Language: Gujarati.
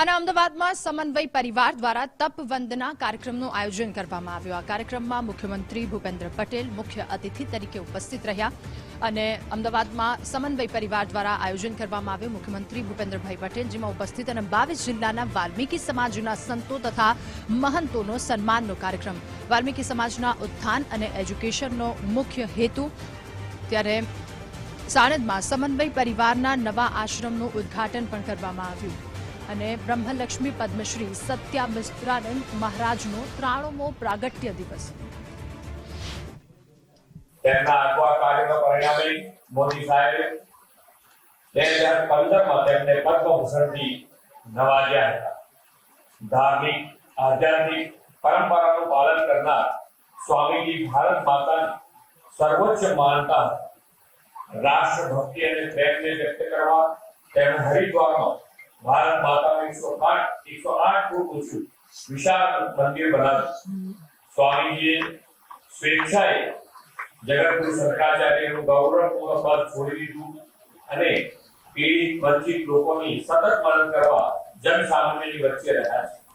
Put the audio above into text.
અને અમદાવાદમાં સમન્વય પરિવાર દ્વારા તપ વંદના કાર્યક્રમનું આયોજન કરવામાં આવ્યું. આ કાર્યક્રમમાં મુખ્યમંત્રી ભૂપેન્દ્ર પટેલ મુખ્ય અતિથિ તરીકે ઉપસ્થિત રહ્યા અને અમદાવાદમાં સમન્વય પરિવાર દ્વારા આયોજન કરવામાં આવ્યું. મુખ્યમંત્રી ભૂપેન્દ્રભાઈ પટેલ, જેમાં ઉપસ્થિત અને બાવીસ જિલ્લાના વાલ્મીકી સમાજના સંતો તથા મહંતોનો સન્માનનો કાર્યક્રમ. વાલ્મીકી સમાજના ઉત્થાન અને એજ્યુકેશનનો મુખ્ય હેતુ ત્યારે સાણંદમાં સમન્વય પરિવારના નવા આશ્રમનું ઉદ્ઘાટન પણ કરવામાં આવ્યું. અને બ્રહ્મલક્ષ્મી પદ્મશ્રી સત્યા મિસ્ત્રાનંદ મહારાજનો ત્રાણુમો પ્રાગટ્ય દિવસ. ધાર્મિક, આધ્યાત્મિક પરંપરાનું પાલન કરનાર સ્વામીજી ભારત માતાની સર્વોચ્ચ માનતા હતા રાષ્ટ્ર ભક્તિ અને પ્રેમને વ્યક્ત કરવા તેમણે હરિદ્વારમાં ભારત એકસો આઠ એકસો આઠ ફૂટ ઊંચું, વિશાળ મંદિર બનાવ્યું. સ્વામીજીએ સ્વેચ્છાએ જગતગુરુ શંકરાચાર્યનું ગૌરવપૂર્ણ પદ છોડી દીધું અને પીડિત વંચિત લોકોની સતત મદદ કરવા જનસામાન્યની વચ્ચે રહ્યા છે.